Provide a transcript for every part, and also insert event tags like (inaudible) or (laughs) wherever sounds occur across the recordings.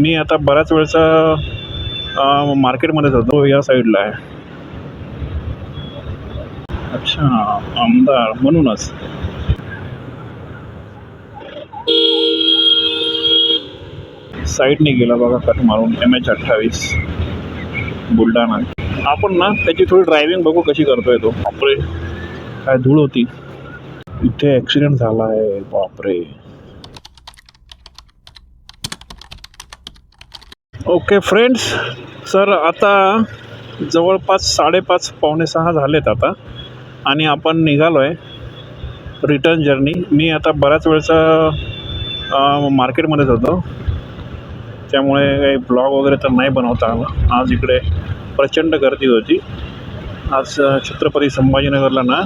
मी आता बऱ्याच वेळचा मार्केटमध्ये जातो या साईडला आहे. अच्छा आमदार म्हणूनच. साईडने गेला बघा कट मारून. एम एच अठ्ठावीस. बुलढाणा. आपण ना त्याची थोडी ड्रायव्हिंग बघू कशी करतोय तो. बापरे. काय धूळ होती. इथे ॲक्सिडेंट झाला आहे. बापरे. ओके फ्रेंड्स सर आता जवळपास साडेपाच पावणे सहा झालेत आता. आणि आपण निघालो आहे रिटर्न जर्नी मी आता बऱ्याच वेळचा मार्केटमध्येच होतो त्यामुळे काही ब्लॉग वगैरे तर नाही बनवता आला. आज इकडे प्रचंड गर्दी होती. आज छत्रपती संभाजीनगरला ना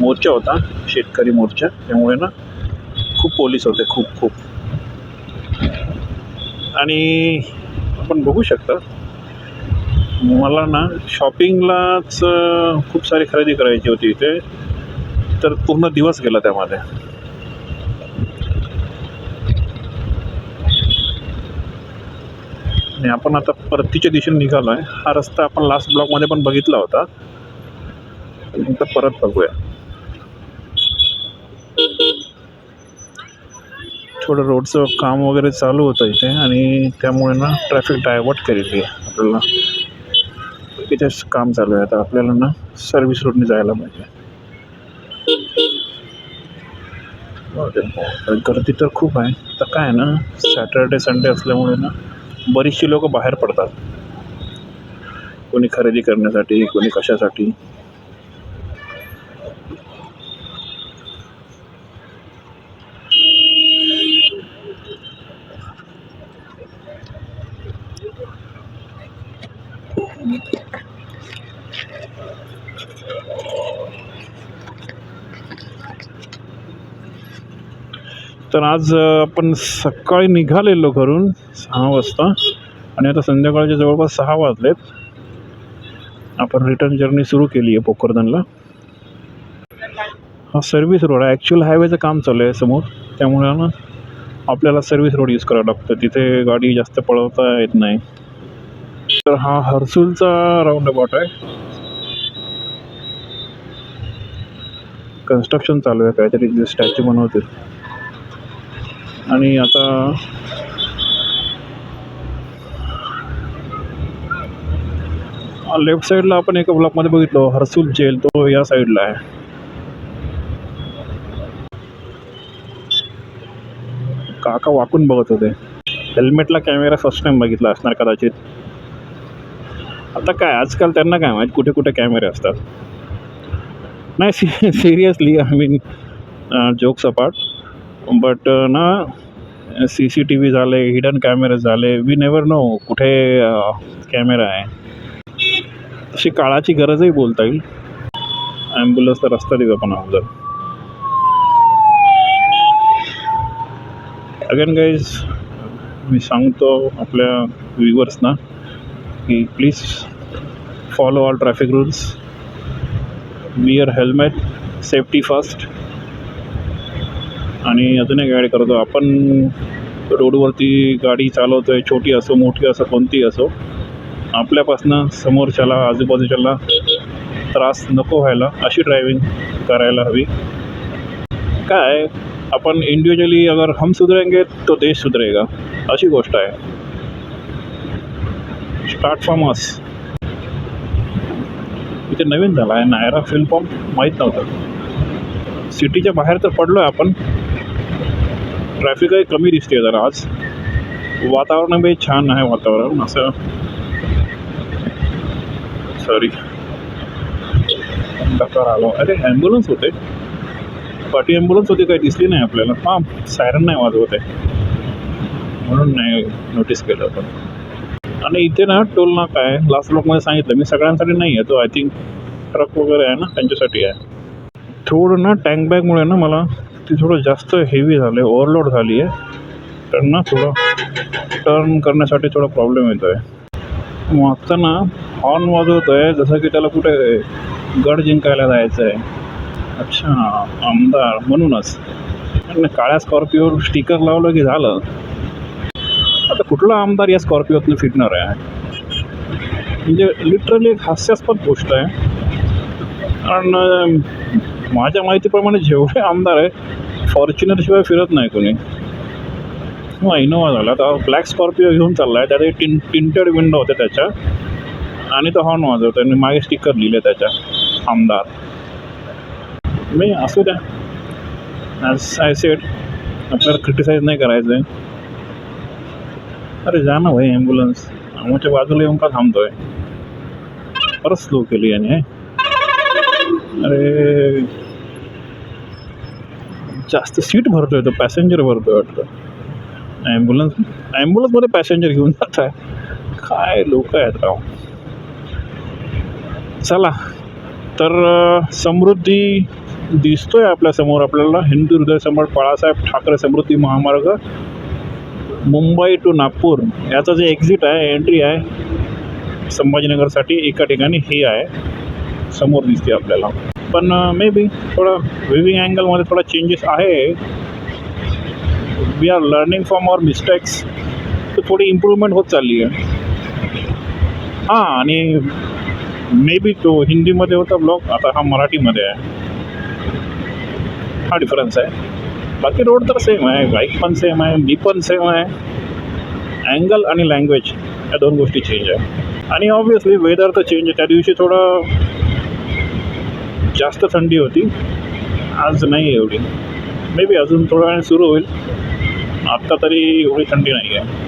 मोर्चा होता. शेतकरी मोर्चा. त्यामुळे ना खूप पोलीस होते. खूप खूप. आणि आपण बघू शकता मला ना शॉपिंगलाच खूप सारी खरेदी करायची होती इथे. तर पूर्ण दिवस गेला त्यामध्ये. आणि आपण आता परतीच्या दिशेने निघालो आहे हा रस्ता आपण लास्ट ब्लॉकमध्ये पण बघितला होता. नंतर परत बघूया. थोडं रोडचं काम वगैरे चालू होतं इथे आणि त्यामुळे ना ट्रॅफिक डायवर्ट केलेली आहे. आपल्याला तिथेच काम चालू आहे. आता आपल्याला ना सर्व्हिस रोडने जायला पाहिजे. गर्दी तर खूप आहे. तर काय आहे ना सॅटर्डे संडे असल्यामुळे ना बरीचशी लोक बाहेर पडतात. कोणी खरेदी करण्यासाठी कोणी कशासाठी तर आज आपण सकाळी निघालेलो घरून सहा वाजता. आणि आता संध्याकाळच्या जवळपास सहा वाजलेत. आपण रिटर्न जर्नी सुरू केली आहे पोखरदनला. हा सर्व्हिस रोड आहे. ॲक्च्युअल हायवेचं काम चालू आहे समोर. त्यामुळे ना आपल्याला सर्व्हिस रोड यूज करावं लागतं. तिथे गाडी जास्त पळवता येत नाही. तर हा हर्सूलचा राऊंड अबाउट आहे. कन्स्ट्रक्शन चालू आहे. काहीतरी जे स्टॅच्यू बनवतील. आणि आता लेफ्ट साईडला आपण एका ब्लॉकमध्ये बघितलो हर्सूल जेल तो या साईडला आहे. काका वाकून बघत होते. हेल्मेटला कॅमेरा फर्स्ट टाइम बघितला असणार कदाचित. आता काय आजकाल त्यांना काय माहीत कुठे कुठे कॅमेरे असतात. नाही see (laughs) seriously I mean jokes apart. But uh, ना सी सी टी व्ही झाले हिडन कॅमेरे झाले वी नेवर नो कुठे uh, कॅमेरा आहे. तशी काळाची गरजही बोलता येईल. ॲम्ब्युलन्सचा रस्ता देऊ आपण अगोदर अगेन गाईज मी सांगतो आपल्या व्ह्युअर्सना की please follow all traffic rules wear helmet safety first आणि अजून एक ॲड करतो. आपण रोडवरती गाडी चालवतो आहे छोटी असो मोठी असो कोणती असो आपल्यापासनं समोरच्याला आजूबाजूच्याला त्रास नको व्हायला अशी ड्रायव्हिंग करायला हवी. काय आपण इंडिव्हिज्युअली अगर हम सुधरेंगे तो देश सुधरेगा अशी गोष्ट आहे. स्टार्ट फ्रॉम अस इथे नवीन झाला आहे नायरा फिल्म पंप माहीत नव्हतं. सिटीच्या बाहेर तर पडलो आहे आपण ट्रॅफिकही कमी दिसते जरा आज. वातावरण छान आहे वातावरण असं. सॉरी डॉक्टर आलो. अरे ॲम्ब्युलन्स होते. पाठी ॲम्ब्युलन्स होती काही दिसली नाही आपल्याला. हां सायरन नाही वाजवत आहे. म्हणून नाही नोटीस केलं आपण. आणि इथे ना टोल नाका आहे लास्ट ब्लॉकमध्ये सांगितलं. मी सगळ्यांसाठी नाही आहे तो आय थिंक ट्रक वगैरे आहे ना त्यांच्यासाठी आहे. थोडं ना टँक बॅगमुळे ना मला ती थोडं जास्त हेवी झालं आहे ओव्हरलोड झाली आहे. तर ना थोडं टर्न करण्यासाठी थोडा प्रॉब्लेम येतो आहे वाचताना हॉर्न वाजवतो आहे जसं की त्याला कुठे गड जिंकायला जायचं आहे अच्छा आमदार म्हणूनच. आणि काळ्या स्कॉर्पिओवर स्टिकर लावलं की झालं. आता कुठला आमदार या स्कॉर्पिओतनं फिटणार आहे? म्हणजे लिटरली एक हास्यास्पद गोष्ट आहे. कारण माझ्या माहितीप्रमाणे जेवढे आमदार आहे फॉर्च्युनरशिवाय फिरत नाही कोणी. किंवा इनोवा झाला. तर ब्लॅक स्कॉर्पिओ घेऊन चालला आहे त्यात टिन टिंटेड विंडो होते त्याच्या. आणि तो हॉर्न वाजवतो आणि मागे स्टिकर लिहिले त्याच्या. आमदार. मी असू द्या. ॲज आय सेड आपल्याला क्रिटिसाईज नाही करायचं आहे अरे जा ना भाई ॲम्ब्युलन्स आमच्या बाजूला येऊन का थांबतोय? परत स्लो केली याने. अरे जास्त सीट भरतोय तो पॅसेंजर भरतोय वाटतं. ॲम्ब्युलन्स ॲम्ब्युलन्समध्ये पॅसेंजर घेऊन जात आहे. काय लोक आहेत राव. चला तर समृद्धी दिसतोय आपल्यासमोर आपल्याला. हिंदू हृदय सम्राट बाळासाहेब ठाकरे समृद्धी महामार्ग मुंबई टू नागपूर. याचं जे एक्झिट आहे एंट्री आहे संभाजीनगरसाठी एका ठिकाणी हे आहे. समोर दिसते आपल्याला. पण मे बी थोडं विविंग अँगलमध्ये थोडा चेंजेस आहे. We are learning from our mistakes तर थोडी इम्प्रूव्हमेंट होत चालली आहे. हां आणि मे बी तो हिंदीमध्ये होता ब्लॉग आता हा मराठीमध्ये आहे. हा डिफरन्स आहे. बाकी रोड तर सेम आहे बाईक पण सेम आहे मी पण सेम आहे. अँगल आणि लँग्वेज या दोन गोष्टी चेंज आहे. आणि ऑब्वियसली वेदर तर चेंज आहे. त्या दिवशी थोडं जास्त थंडी होती. आज नाही आहे एवढी. मे बी अजून थोड्या वेळाने सुरू होईल. आत्ता तरी एवढी थंडी नाही आहे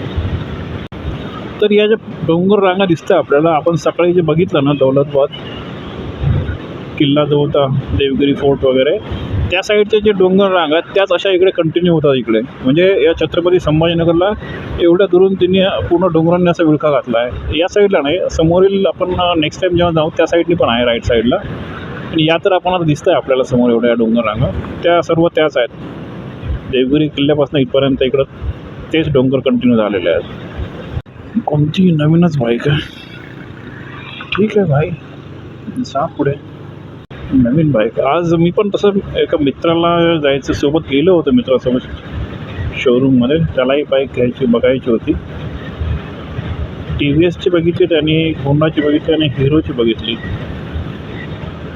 तर या ज्या डोंगर रांगा दिसतं आपल्याला आपण सकाळी जे बघितलं ना दौलतबाद किल्ला जो होता देवगिरी फोर्ट वगैरे त्या साईडचे जे डोंगर रांगा आहेत त्याच अशा इकडे कंटिन्यू होतात इकडे. म्हणजे या छत्रपती संभाजीनगरला एवढ्या दुरून त्यांनी पूर्ण डोंगरांनी असा विळखा घातला आहे या साईडला नाही समोरील आपण नेक्स्ट टाईम जेव्हा जाऊ त्या साईडनी पण आहे राईट साईडला आणि या तर आपण आता दिसतं आहे आपल्याला समोर एवढ्या डोंगर रांगा. त्या सर्व त्याच आहेत. देवगिरी किल्ल्यापासून इथपर्यंत इकडं तेच डोंगर कंटिन्यू झालेले आहेत. कोणती नवीनच बाईक आहे. ठीक आहे भाई. जा पुढे. नवीन बाईक. आज मी पण तसं एका मित्राला जायचं सोबत गेलो होतो मित्रासोबत शोरूममध्ये त्यालाही बाईक घ्यायची बघायची होती. टी व्ही एसची बघितली त्याने होंडाची बघितली आणि हिरोची बघितली.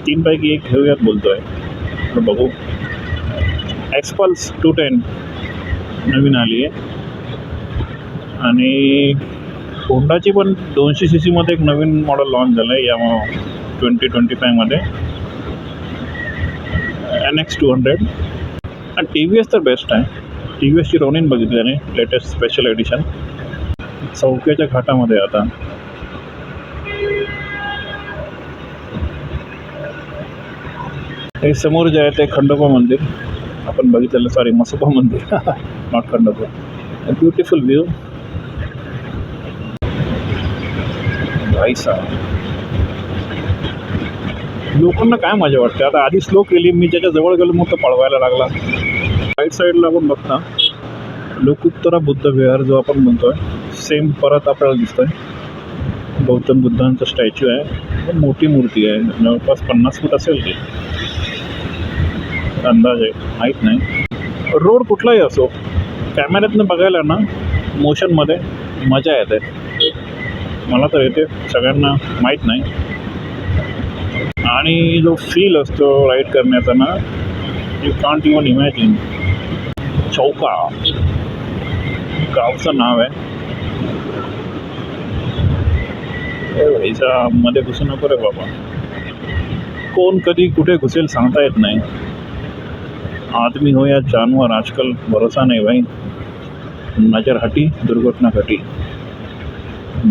तीनपैकी एक घेऊयात बोलतो आहे बघू. एक्सपल्स टू टेन नवीन आली आहे आणि होंडाची पण दोनशे सी सीमध्ये एक नवीन मॉडेल लॉन्च झालं आहे या ट्वेंटी ट्वेंटी फायमध्ये एन एक्स टू हंड्रेड आणि टी व्ही एस तर बेस्ट आहे. टी व्ही एसची रोनीन बघितली आणि लेटेस्ट स्पेशल एडिशन चौक्याच्या घाटामध्ये आता. हे समोर जे आहे ते खंडोबा मंदिर. आपण बघितलेलं सॉरी मसोबा मंदिर. (laughs) नॉट खंडोबा. ब्युटिफुल व्ह्यू भाई लोकांना काय मजा वाटते? आता आधी स्लो केली मी ज्याच्या जवळ गेलो मग तो पळवायला लागला. राईट साईडला आपण बघता लोकोत्तरा बुद्ध विहार जो आपण म्हणतोय सेम परत आपल्याला दिसतोय. गौतम बुद्धांचा स्टॅच्यू आहे. मोठी मूर्ती आहे. जवळपास पन्नास फूट असेल ती. अंदाज आहे माहीत नाही. रोड कुठलाही असो कॅमेऱ्यातनं बघायला ना मोशनमध्ये मजा येते. मला तर येते सगळ्यांना माहीत नाही. आणि जो फील असतो राईड करण्याचा ना यू कांट इवन इमॅजिन चौका. गावचं नाव आहे. मध्ये घुसू नको रे बाबा. कोण कधी कुठे घुसेल सांगता येत नाही. आदमी हो या जानवर आजकल भरोसा नाही भाई। नजर हटी दुर्घटना घटी।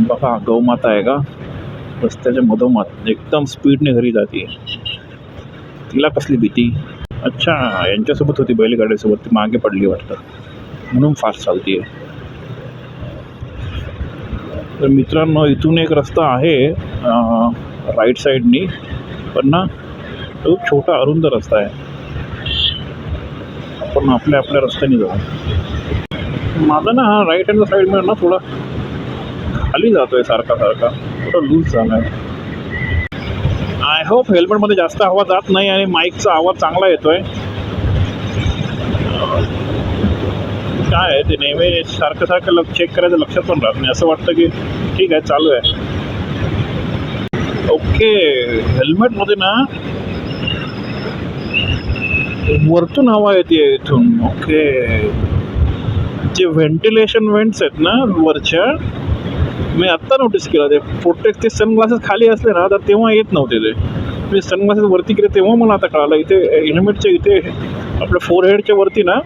बघा गौमाता आहे का? रस्त्याच्या मधोमध एकदम स्पीडने घरी जाते. तिला कसली भीती? अच्छा यांच्यासोबत होती बैलगाड्यासोबत. ती मागे पडली वाटतं. म्हणून फास्ट चालते तर मित्रांनो इथून एक रस्ता आहे राईट साईडनी पण ना तो छोटा अरुंद रस्ता आहे. आपण आपल्या आपल्या रस्त्याने जाऊ. माझा ना हा राईट हँड साईडमध्ये ना थोडा खाली जातो आहे सारखा सारखा. थोडा लूज झाला आहे आय होप हेल्मेटमध्ये जास्त हवा जात नाही आणि माईकचा आवाज चांगला येतोय. काय आहे ते नेहमी सारखं सारखं लक्ष चेक करायचं लक्षात पण राहत नाही. असं वाटतं की ठीक आहे चालू आहे. ओके हेल्मेटमध्ये ना वरतून हवा येते इथून. ओके जे व्हेंटिलेशन वेंट्स आहेत ना वरच्या मी आत्ता नोटीस केलं. ते प्रोटेक्ट ते सनग्लासेस खाली असले ना तर तेव्हा येत नव्हते ते. मी सनग्लासेस वरती केले तेव्हा मला आता कळालं. इथे हेल्मेटच्या इथे आपल्या फोरहेडच्या वरती ना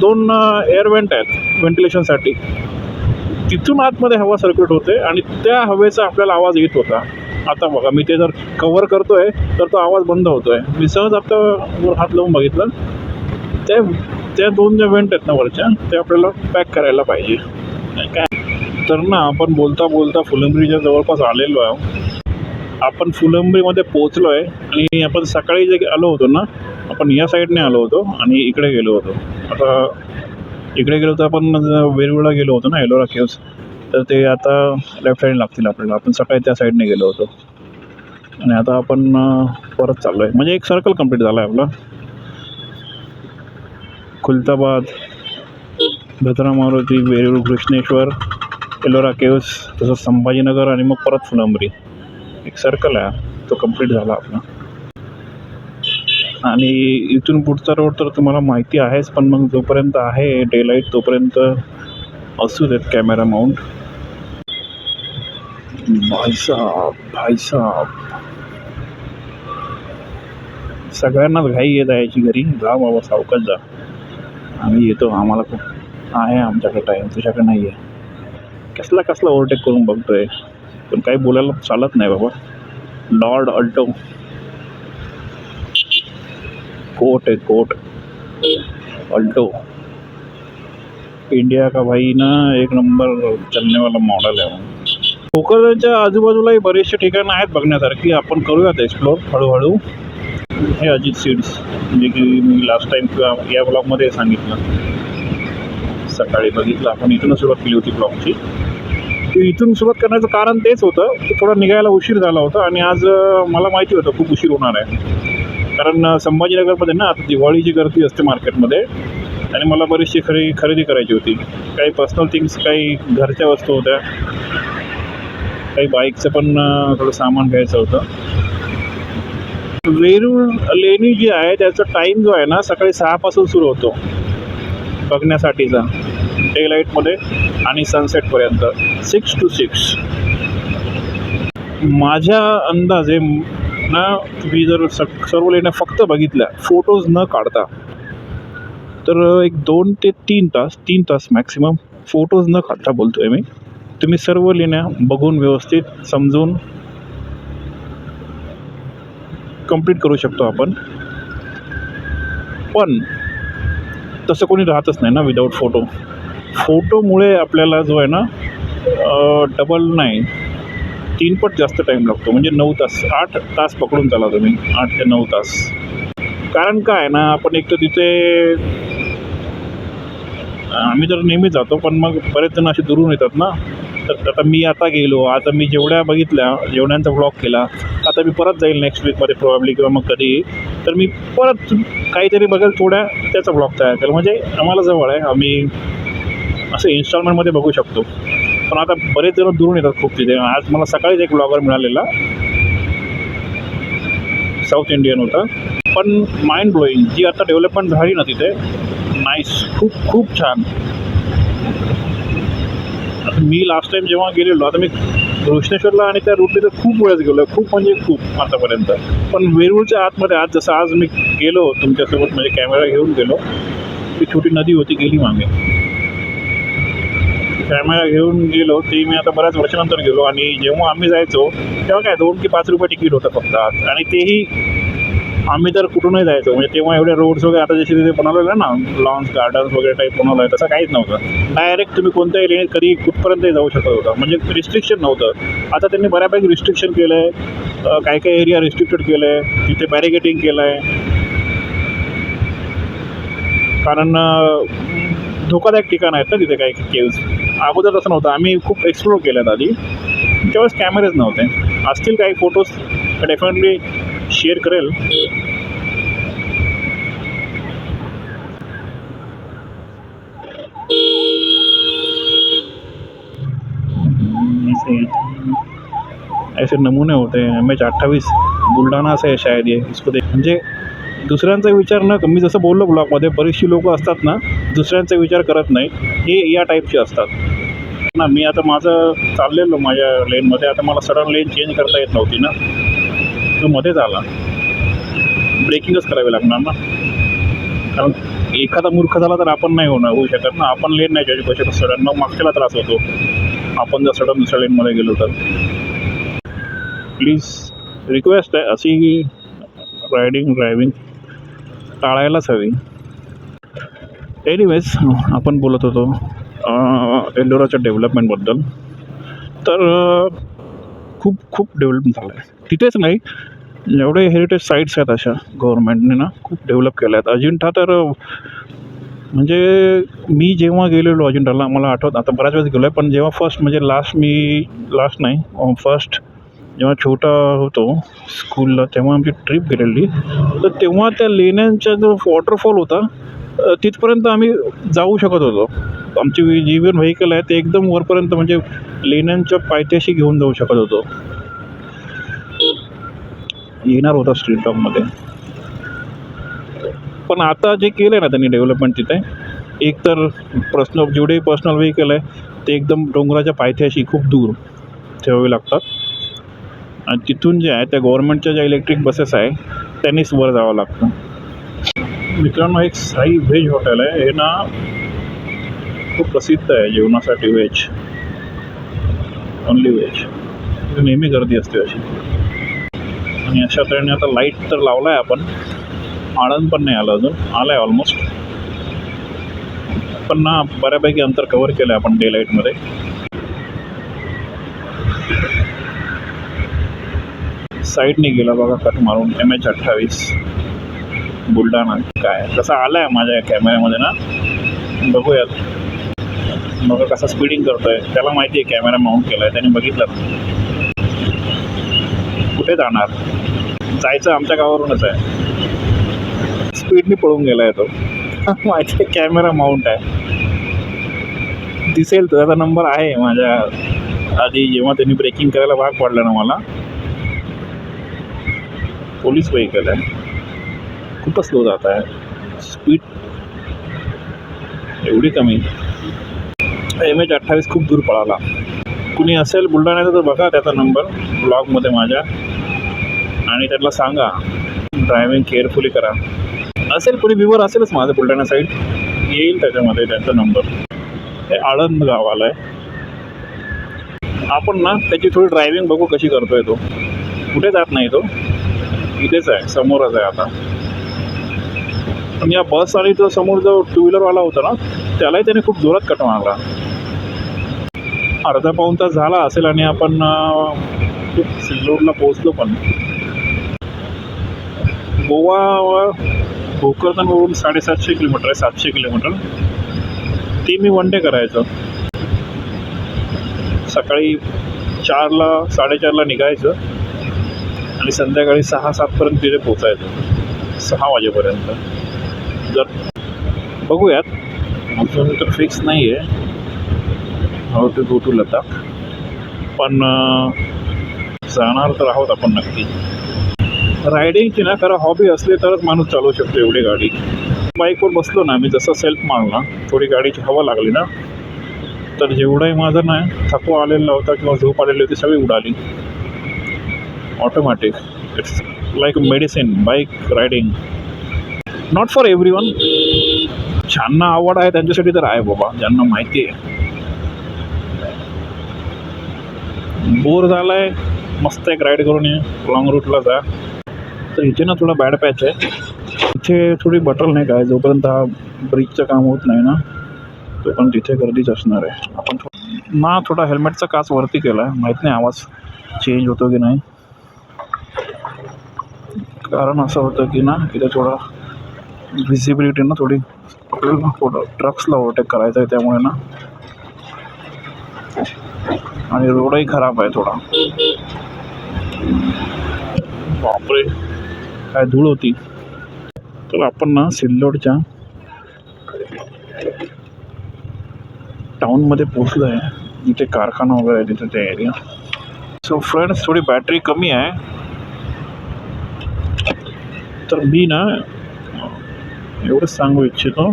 दोन एअर वेंट आहेत व्हेंटिलेशनसाठी तिथून आतमध्ये हवा सर्क्युलेट होते आणि त्या हवेचा आपल्याला आवाज येत होता. आता बघा मी ते जर कव्हर करतोय तर तो आवाज बंद होतोय. मी सहज आता वर हात लावून बघितलं. त्या त्या दोन ज्या वेंट आहेत ना वरच्या ते आपल्याला पॅक करायला पाहिजे. काय? तर ना आपण बोलता बोलता फुलंब्रीच्या जवळपास आलेलो आहे आपण फुलंब्रीमध्ये पोहोचलो आहे आणि आपण सकाळी जे आलो होतो ना आपण या साईडने आलो होतो आणि इकडे गेलो होतो. आता इकडे गेलो तर आपण वेरूळला गेलो होतो ना एलोरा केव्स. तर ते आता लेफ्ट साईड लागतील आपल्याला. आपण सकाळी त्या साईडने गेलो होतो. आणि आता आपण परत चाललो आहे म्हणजे एक सर्कल कंप्लीट झाला आहे आपला. खुलताबाद भद्रा मारुती वेरूळ कृष्णेश्वर एलोरा केव्स तसंच संभाजीनगर आणि मग परत फुलंबरी. एक सर्कल आहे. तो कंप्लीट झाला आपला. आणि इथून पुढचा रोड तर तुम्हाला माहिती आहेच पण मग जोपर्यंत आहे डेलाईट तोपर्यंत असू देत कॅमेरा माउंट भाई साहब भाई साहब सगळ्यांनाच घाई येत आहे याची घरी. जा बाबा सावकाश जा. आम्ही येतो. आम्हाला खूप आहे आमच्याकडे टाईम तुझ्याकडे नाही आहे कसला कसला ओव्हरटेक करून बघतोय? पण काही बोलायला चालत नाही बाबा. लॉर्ड अल्टो कोट आहे कोट अल्टो इंडिया का भाई ना एक नंबर चलने वाला मॉडल आहे. भोकरच्या आजूबाजूलाही बरेचसे ठिकाणं आहेत बघण्यासारखी. आपण करूयात एक्सप्लोर हळूहळू. हे अजित सीड्स जे की मी लास्ट टाईम किंवा या ब्लॉगमध्ये सांगितलं. सकाळी बघितलं आपण इथूनच सुरुवात केली होती ब्लॉगची इथून सुरुवात करण्याचं कारण तेच होतं की थोडा निघायला उशीर झाला होता आणि आज मला माहिती होतं खूप उशीर होणार आहे. कारण संभाजीनगरमध्ये ना आता दिवाळीची गर्दी असते मार्केटमध्ये आणि मला बरीचशी खरे खरेदी करायची होती. काही पर्सनल थिंग्स काही घरच्या वस्तू होत्या. काही बाईकचं पण थोडं सामान घ्यायचं होतं. वेरूळ लेणी जी आहे त्याचा टाईम जो आहे ना सकाळी सहापासून सुरू होतो. बघण्यासाठीचा. डे लाईटमध्ये आणि सनसेटपर्यंत सिक्स टू सिक्स माझ्या अंदाजे ना तुम्ही जर सक सर्व लेण्या फक्त बघितल्या फोटोज न काढता तर एक दोन ते तीन तास तीन तास मॅक्सिमम फोटोज न काढता बोलतो आहे मी. तुम्ही सर्व लेण्या बघून व्यवस्थित समजून कंप्लीट करू शकतो आपण. पण तसं कोणी राहतच नाही ना विदाऊट फोटो फोटोमुळे आपल्याला जो आहे ना डबल नाही तीनपट जास्त टाईम लागतो. म्हणजे नऊ तास आठ तास पकडून चाला तुम्ही. आठ ते नऊ तास. कारण काय आहे ना आपण एक तर तिथे आम्ही तर नेहमी जातो पण मग बरेच जण असे दुरून येतात ना. तर आता मी आता गेलो आता मी जेवढ्या बघितल्या जेवढ्यांचा ब्लॉग केला आता मी परत जाईल नेक्स्ट वीकमध्ये प्रॉब्ली किंवा मग कधी. तर मी परत काहीतरी बघेल थोड्या त्याचा ब्लॉग तयार करेल. म्हणजे आम्हाला जवळ आहे आम्ही असं इन्स्टॉलमेंटमध्ये बघू शकतो. पण आता बरेच जण दुरून येतात खूप तिथे. आज मला सकाळीच एक ब्लॉगर मिळालेला. साऊथ इंडियन होता. पण माइंड ब्लोईंग जी आता डेव्हलपमेंट झाली ना तिथे नाईस खूप खूप छान. आता मी लास्ट टाइम जेव्हा गेलेलो आता मी घृष्णेश्वरला आणि त्या रूटने तर खूप वेळेस गेलो खूप म्हणजे खूप आतापर्यंत. पण वेरूळच्या आतमध्ये आज जसं आज मी गेलो तुमच्यासोबत म्हणजे कॅमेरा घेऊन गेलो ती छोटी नदी होती गेली मागे. कॅमेरा घेऊन गेलो ते मी आता बऱ्याच वर्षानंतर गेलो आणि जेव्हा आम्ही जायचो तेव्हा काय दोन की पाच रुपये तिकीट होतं फक्त आज. आणि तेही आम्ही तर कुठूनही जायचो. म्हणजे तेव्हा एवढे रोड्स वगैरे आता जसे तिथे बनवलेलं ना लॉन्स गार्डन्स वगैरे टाईप बनवलं आहे तसं काहीच नव्हतं. डायरेक्ट तुम्ही कोणत्याही लेणीत कधी कुठपर्यंतही जाऊ शकत होता. म्हणजे रिस्ट्रिक्शन नव्हतं. आता त्यांनी बऱ्यापैकी रिस्ट्रिक्शन केलं आहे काही काही एरिया रिस्ट्रिक्टेड केलं आहे तिथे बॅरिगेटिंग केलं आहे कारण धोकादायक ठिकाण आहेत ना तिथे काही केव्स अगोदर तसं नव्हतं. आम्ही खूप एक्सप्लोर केल्यात आधी. त्यावेळेस कॅमेरेच नव्हते. असतील काही फोटोज डेफिनेटली शेअर करेल. ऐसे नमुने होते हैं एम एच अठ्ठावीस बुलढाणा से आहे शायद ये इसको देख म्हणजे दुसऱ्यांचा विचार न मी जसं बोललो ब्लॉगमध्ये बरीचशी लोक असतात ना दुसऱ्यांचा विचार करत नाहीत. हे या टाईपचे असतात. ना मी आता माझं चाललेलो माझ्या लेनमध्ये आता मला सडन लेन चेंज करता येत नव्हती ना. तो मध्येच आला ब्रेकिंगच करावी लागणार ना? कारण एखादा मूर्ख झाला तर आपण नाही होणार होऊ शकत ना? आपण लेन नाही जज करू शकत सडन मग मागच्याला त्रास होतो. आपण जर सडन दुसऱ्या लेनमध्ये गेलो तर. प्लीज रिक्वेस्ट आहे अशी रायडिंग ड्रायविंग टाळायलाच हवी. एनिवेज आपण बोलत होतो अं, एल्डोराच्या डेव्हलपमेंटबद्दल तर खूप खूप डेव्हलप झालं आहे. तिथेच नाही एवढे हेरिटेज साईट्स आहेत अशा गव्हर्नमेंटने ना खूप डेव्हलप केल्या आहेत. अजिंठा तर म्हणजे मी जेव्हा गेलेलो अजिंठाला मला आठवत आता बऱ्याच वेळेस गेलो आहे पण जेव्हा फर्स्ट म्हणजे लास्ट मी लास्ट नाही फर्स्ट जेव्हा छोटा होतो स्कूलला तेव्हा आमची ट्रिप गेलेली. तर तेव्हा त्या लेण्यांचा जो वॉटरफॉल होता तिथपर्यंत आम्ही जाऊ शकत होतो. आमची जी वन व्हेकल आहे ते एकदम वरपर्यंत म्हणजे लेण्यांच्या पायथ्याशी घेऊन जाऊ शकत होतो. येणार होता स्ट्रीट टॉपमध्ये पण आता जे केलं आहे ना त्यांनी डेव्हलपमेंट तिथे एक तर पर्सनल जेवढे पर्सनल व्हेकल आहे ते एकदम डोंगराच्या पायथ्याशी खूप दूर ठेवावे लागतात. आणि तिथून जे आहे त्या गव्हर्नमेंटच्या ज्या इलेक्ट्रिक बसेस आहे त्यांनीच वर जावं लागतं. मित्रांनो एक साई व्हेज हॉटेल आहे. हे ना खूप प्रसिद्ध आहे जेवणासाठी व्हेज. ओनली व्हेज म्हणजे नेहमी गर्दी असते अशी. आणि अशा तऱ्हेने आता लाइट तर लावला आहे आपण. आळंद पण नाही आलं अजून. आलं आहे ऑलमोस्ट पण ना बऱ्यापैकी अंतर कवर केलं आहे आपण डे लाईटमध्ये साईडने गेला बघा कट मारून. एम एच अठ्ठावीस. बुलढाणा काय? तसा आला आहे माझ्या कॅमेऱ्यामध्ये ना बघूयात. बघा कसा स्पीडिंग करतोय त्याला माहिती आहे कॅमेरा माउंट केला आहे त्याने बघितलं. कुठे जाणार? जायचं आमच्या गावावरूनच आहे. स्पीडने पळून गेला आहे तो. (laughs) माहिती आहे कॅमेरा माउंट आहे. दिसेल त्याचा नंबर आहे माझ्या आधी जेव्हा त्यांनी ब्रेकिंग करायला भाग पडला ना मला. पोलीस व्हेकल आहे. खूपच स्लो जात आहे. स्पीड एवढी कमी. एम एच अठ्ठावीस खूप दूर पळाला. कुणी असेल बुलढाण्याचा तर बघा त्याचा नंबर ब्लॉगमध्ये माझ्या. आणि त्याला सांगा. ड्रायव्हिंग केअरफुली करा. असेल कुणी विवर असेलच माझं बुलढाणा साईड येईल त्याच्यामध्ये त्यांचा नंबर हे आळंद गावाला आहे. आपण ना त्याची थोडी ड्रायव्हिंग बघू कशी करतोय तो. कुठे जात नाही तो. इथेच आहे समोरच आहे आता. या बस आणि तो समोर जो टू व्हीलरवाला होता ना त्यालाही त्याने खूप जोरात कट मारला. अर्धा पाऊण तास झाला असेल आणि आपण खूप सिल्लोडला पोहोचलो पण. गोवा भोकरदनवरून साडेसातशे किलोमीटर आहे सातशे किलोमीटर. ते मी वन डे करायचं. सकाळी चारला साडेचारला निघायचं. आणि संध्याकाळी सहा सातपर्यंत तिथे पोचायचं सहा वाजेपर्यंत. जर बघूयात. अजून तर फिक्स नाही आहे how to go to Ladakh पण जाणार तर आहोत आपण नक्की. रायडिंगची ना खरं हॉबी असली तरच माणूस चालवू शकतो एवढी गाडी. बाईकवर बसलो ना मी जसं सेल्फ मारला थोडी गाडीची हवा लागली ना तर जेवढंही माझं ना थकवा आलेला होता किंवा झोप आलेली होती सगळी उडाली. Automatic it's like medicine bike riding not for everyone ज्यांना आवड आहे त्यांच्यासाठी तर आहे बाबा ज्यांना माहिती आहे. बोर झालाय मस्त एक राईड करून ये लॉंग रूटला जा. तर इथे ना थोडा बॅड पॅच आहे. इथे थोडी बटल नाही काय जोपर्यंत हा ब्रिजचं काम होत नाही ना तोपर्यंत तिथे गर्दीच असणार आहे. आपण ना थोडा हेल्मेटचा काच वरती केला आहे माहीत नाही आवाज चेंज होतो की नाही. कारण असं होतं की ना इथे थोडा व्हिजिबिलिटी ना थोडी. आपल्याला फोटो ट्रक्सला ओव्हरटेक करायचं आहे त्यामुळे ना. आणि रोडही खराब आहे थोडा. बापरे. काय धूळ होती. तर आपण ना सिल्लोडच्या टाऊनमध्ये पोचलो आहे जिथे कारखाना वगैरे आहे तिथे त्या एरिया सो फ्रेंड्स थोडी बॅटरी कमी आहे. तर मी ना एवढंच सांगू इच्छितो.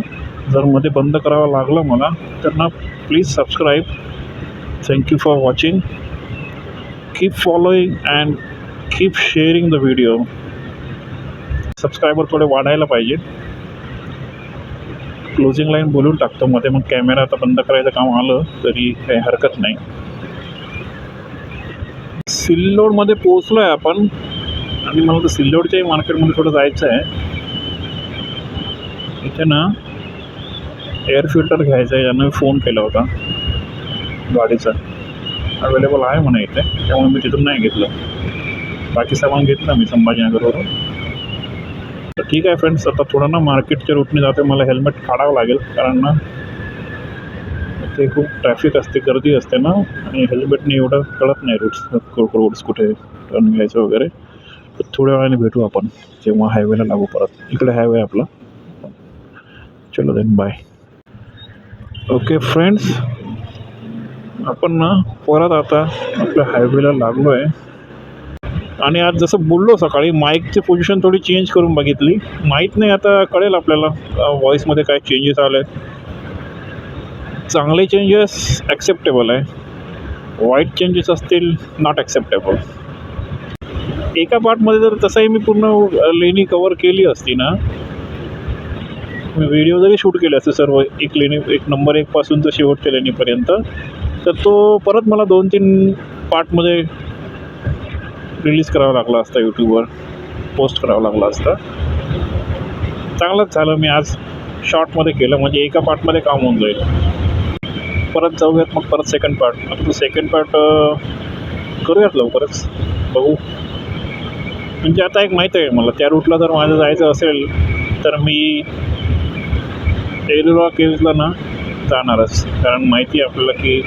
जर मध्ये बंद करावं लागलं मला तर ना please subscribe thank you for watching keep following and keep sharing the video subscriber थोडे वाढायला पाहिजे क्लोजिंग लाईन बोलून टाकतो. मध्ये मग कॅमेरा आता बंद करायचं काम आलं तरी काही हरकत नाही. सिल्लोडमध्ये पोहोचलो आहे आपण. आणि मला तर सिल्लोडच्याही मार्केटमध्ये थोडं जायचं आहे इथे ना एअर फिल्टर घ्यायचं आहे. यानं मी फोन केला होता. गाडीचा. अवेलेबल आहे म्हणा इथे. त्यामुळे मी तिथून नाही घेतलं. बाकी सामान घेतलं मी संभाजीनगरवरून. तर ठीक आहे फ्रेंड्स आता थोडं ना मार्केटच्या रूटने जाते मला हेल्मेट काढावं लागेल. कारण ना ते खूप ट्रॅफिक असते गर्दी असते ना. आणि हेल्मेटने एवढं कळत नाही रूट्स रोड्स कुठे टर्न घ्यायचं वगैरे. तर थोड्या वेळाने भेटू आपण. जेव्हा हायवेला लागू परत. इकडे हायवे आपला. चलो देन बाय ओके फ्रेंड्स आपण ना परत आता आपल्या हायवेला लागलो आहे आणि आज जसं बोललो सकाळी माईकची पोझिशन थोडी चेंज करून बघितली. माहीत नाही आता कळेल आपल्याला व्हॉईसमध्ये काय चेंजेस आले चांगले चेंजेस ॲक्सेप्टेबल आहे. वाईट चेंजेस असतील नॉट ॲक्सेप्टेबल एका पार्टमध्ये जर तसंही मी पूर्ण लेणी कवर केली असती ना व्हिडिओ जरी शूट केले असते सर्व एक लेणी एक नंबर एकपासून तर शेवटच्या लेणीपर्यंत तर तो परत मला दोन तीन पार्टमध्ये रिलीज करावा लागला असता यूट्यूबवर पोस्ट करावा लागला असता. चांगलंच झालं मी आज शॉर्टमध्ये केलं म्हणजे एका पार्टमध्ये काम होऊन जाईल. परत जाऊयात मग परत सेकंड पार्ट आता तो सेकंड पार्ट करूयात लवकरच बघू. म्हणजे आता एक माहीत आहे मला त्या रूटला जर माझं जायचं असेल तर मी एलोरा केव्जला ना जाणारच. कारण माहिती आपल्याला की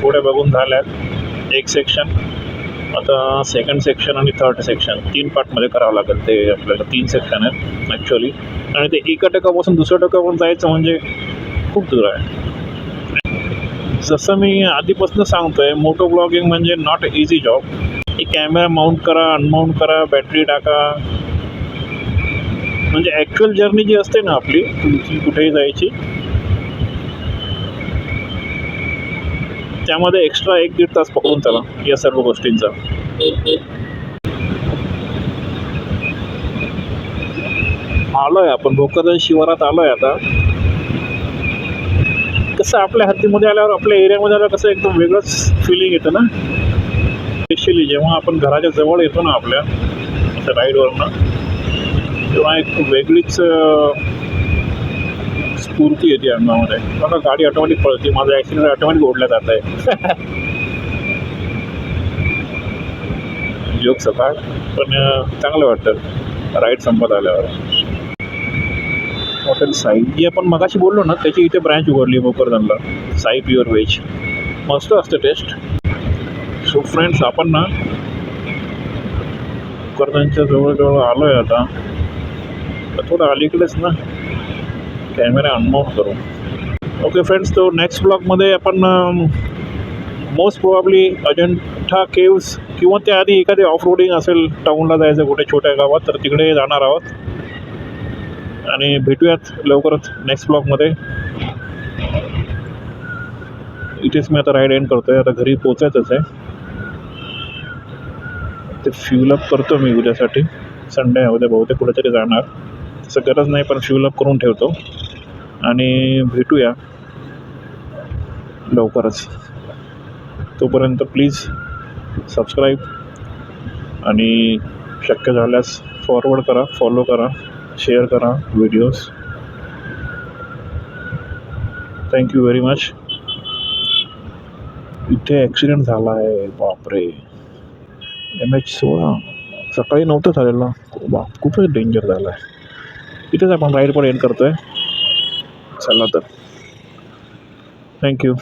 पुढे बघून झाल्यात एक सेक्शन आता सेकंड सेक्शन आणि थर्ड सेक्शन तीन पार्टमध्ये करावं लागेल. ते आपल्याला तीन सेक्शन आहेत ॲक्च्युली आणि ते एका टक्कापासून दुसऱ्या टक्कावर जायचं म्हणजे खूप दूर आहे. जसं मी आधीपासून सांगतो आहे मोटो ब्लॉगिंग म्हणजे नॉट इझी जॉब की कॅमेरा माउंट करा अनमाउंट करा बॅटरी टाका म्हणजे ॲक्च्युअल जर्नी जी असते ना आपली तुमची कुठेही जायची त्यामध्ये एक्स्ट्रा एक दीड तास पकडून चला या सर्व गोष्टींचा. आलोय आपण भोकरदन शिवारात आलोय आता. कसं आपल्या हद्दीमध्ये आल्यावर आपल्या एरियामध्ये आल्यावर कसं एकदम वेगळंच फिलिंग येतं ना? स्पेशली जेव्हा आपण घराच्या जवळ येतो ना आपल्या राईडवरनं तेव्हा एक वेगळीच स्फूर्ती येते अंगामध्ये. बघा गाडी ऑटोमॅटिक पळते. माझं ॲक्सिडेंट ऑटोमॅटिक ओढल्या जात आहे. (laughs) योग सकाळ पण चांगलं वाटतं. राईड संपत आल्यावर. हॉटेल साई जी आपण मगाशी बोललो ना त्याची इथे ब्रँच उघडली भोकरदनला साई प्युअर व्हेज मस्त असतं टेस्ट सो फ्रेंड्स आपण ना भोकरदनच्या जवळजवळ आलो आहे आता. तर थोडं अलीकडेच ना. कॅमेरा अनमाउंट करू. ओके फ्रेंड्स तो नेक्स्ट ब्लॉगमध्ये आपण मोस्ट प्रोबॅबली अजंठा केव्स किंवा त्याआधी एखादी ऑफ रोडिंग असेल टाऊनला जायचं कुठे छोट्या गावात तर तिकडे जाणार आहोत. आणि भेटूयात लवकरच नेक्स्ट ब्लॉगमध्ये इथेच मी आता राईड एंड करतो आहे आता घरी पोचायचंच आहे. ते फ्यूल अप करतो मी उद्यासाठी. संडे आहे उद्या बहुतेक कुठेतरी जाणार. तसं गरज नाही पण फ्यूल अप करून ठेवतो. आणि भेटूया लवकरच. तोपर्यंत प्लीज सबस्क्राईब आणि शक्य झाल्यास फॉरवर्ड करा फॉलो करा शेअर करा videos thank you very much इथे ॲक्सिडेंट झाला आहे बापरे. एम एच सोळा. सकाळी नव्हतं झालेलं. बाप खूपच डेंजर झाला आहे. इथेच आपण राईड पण एंड करतो आहे चला तर. थँक्यू